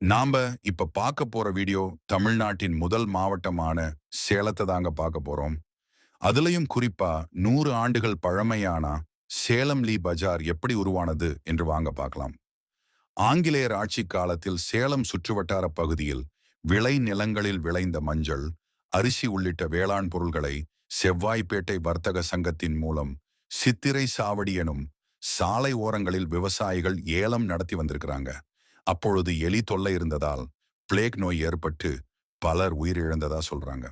நாம இப்ப பார்க்க போற வீடியோ தமிழ்நாட்டின் முதல் மாவட்டமான சேலத்தை தாங்க பார்க்க போறோம். அதுலயும் குறிப்பா நூறு ஆண்டுகள் பழமையான சேலம் லீ பஜார் எப்படி உருவானது என்று வாங்க பார்க்கலாம் ஆங்கிலேயர் ஆட்சி காலத்தில் சேலம் சுற்றுவட்டார பகுதியில் விளை நிலங்களில் விளைந்த மஞ்சள் அரிசி உள்ளிட்ட வேளாண் பொருள்களை செவ்வாய்ப்பேட்டை வர்த்தக சங்கத்தின் மூலம் சித்திரை சாவடி எனும் சாலை ஓரங்களில் விவசாயிகள் ஏலம் நடத்தி வந்திருக்கிறாங்க. அப்பொழுது எலி தொல்லை இருந்ததால் பிளேக் நோய் ஏற்பட்டு பலர் உயிரிழந்ததா சொல்றாங்க.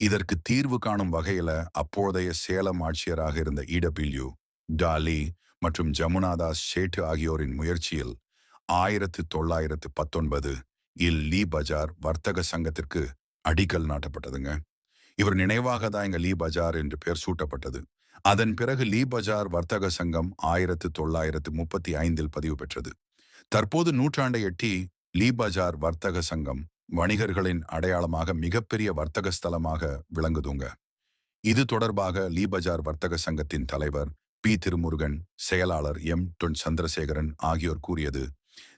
இதற்கு தீர்வு காணும் வகையில அப்போதைய சேலம் ஆட்சியராக இருந்த இடபிள்யூ டாலி மற்றும் ஜமுனாதாஸ் ஷேட்டு ஆகியோரின் முயற்சியில் ஆயிரத்து தொள்ளாயிரத்து பத்தொன்பது இல் லீ பஜார் வர்த்தக சங்கத்திற்கு அடிக்கல் நாட்டப்பட்டதுங்க. இவர் நினைவாக தான் எங்க லீ பஜார் என்று பெயர் சூட்டப்பட்டது. அதன் பிறகு லீ பஜார் வர்த்தக சங்கம் ஆயிரத்து தொள்ளாயிரத்து முப்பத்தி ஐந்தில் பதிவு பெற்றது. தற்போது நூற்றாண்டை எட்டி லீ பஜார் வர்த்தக சங்கம் வணிகர்களின் அடையாளமாக மிகப்பெரிய வர்த்தக ஸ்தலமாக விளங்குதுங்க. இது தொடர்பாக லீ பஜார் வர்த்தக சங்கத்தின் தலைவர் பி. திருமுருகன் செயலாளர் எம். டொன். சந்திரசேகரன் ஆகியோர் கூறியது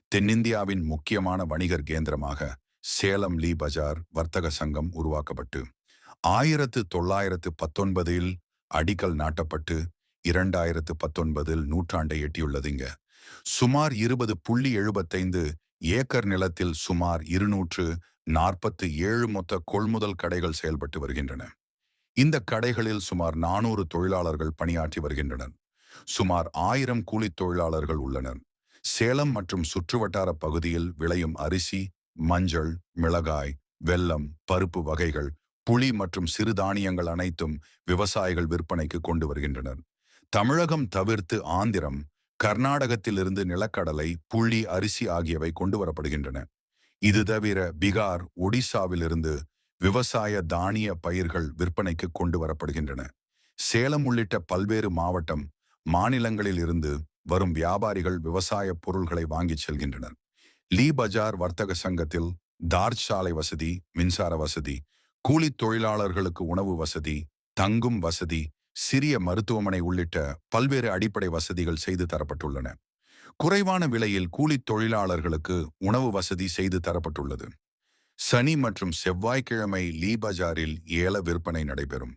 தென்னிந்தியாவின் முக்கியமான வணிகர் கேந்திரமாக சேலம் லீ பஜார் வர்த்தக சங்கம் உருவாக்கப்பட்டு ஆயிரத்து தொள்ளாயிரத்து பத்தொன்பதில் அடிக்கல் நாட்டப்பட்டு இரண்டாயிரத்து பத்தொன்பதில் நூற்றாண்டை எட்டியுள்ளதுங்க. சுமார் இருபது புள்ளி எழுபத்தைந்து ஏக்கர் நிலத்தில் சுமார் இருநூற்று நாற்பத்து ஏழு மொத்த கொள்முதல் கடைகள் செயல்பட்டு வருகின்றன. இந்த கடைகளில் சுமார் நானூறு தொழிலாளர்கள் பணியாற்றி வருகின்றனர். சுமார் ஆயிரம் கூலித் தொழிலாளர்கள் உள்ளனர். சேலம் மற்றும் சுற்றுவட்டார பகுதியில் விளையும் அரிசி மஞ்சள் மிளகாய் வெல்லம் பருப்பு வகைகள் புளி மற்றும் சிறுதானியங்கள் அனைத்தும் விவசாயிகள் விற்பனைக்கு கொண்டு வருகின்றனர். தமிழகம் தவிர்த்து ஆந்திரம் கர்நாடகத்திலிருந்து நிலக்கடலை புள்ளி அரிசி ஆகியவை கொண்டு வரப்படுகின்றன. இது தவிர பீகார் ஒடிசாவிலிருந்து விவசாய தானிய பயிர்கள் விற்பனைக்கு கொண்டு வரப்படுகின்றன. சேலம் உள்ளிட்ட பல்வேறு மாவட்டம் மாநிலங்களில் இருந்து வரும் வியாபாரிகள் விவசாய பொருள்களை வாங்கிச் செல்கின்றனர். லீ பஜார் வர்த்தக சங்கத்தில் தார்ச் சாலை வசதி மின்சார வசதி கூலித் தொழிலாளர்களுக்கு உணவு வசதி தங்கும் வசதி சிறிய மருத்துவமனை உள்ளிட்ட பல்வேறு அடிப்படை வசதிகள் செய்து தரப்பட்டுள்ளன. குறைவான விலையில் கூலித் தொழிலாளர்களுக்கு உணவு வசதி செய்து தரப்பட்டுள்ளது. சனி மற்றும் செவ்வாய்க்கிழமை லீ பஜாரில் ஏல விற்பனை நடைபெறும்.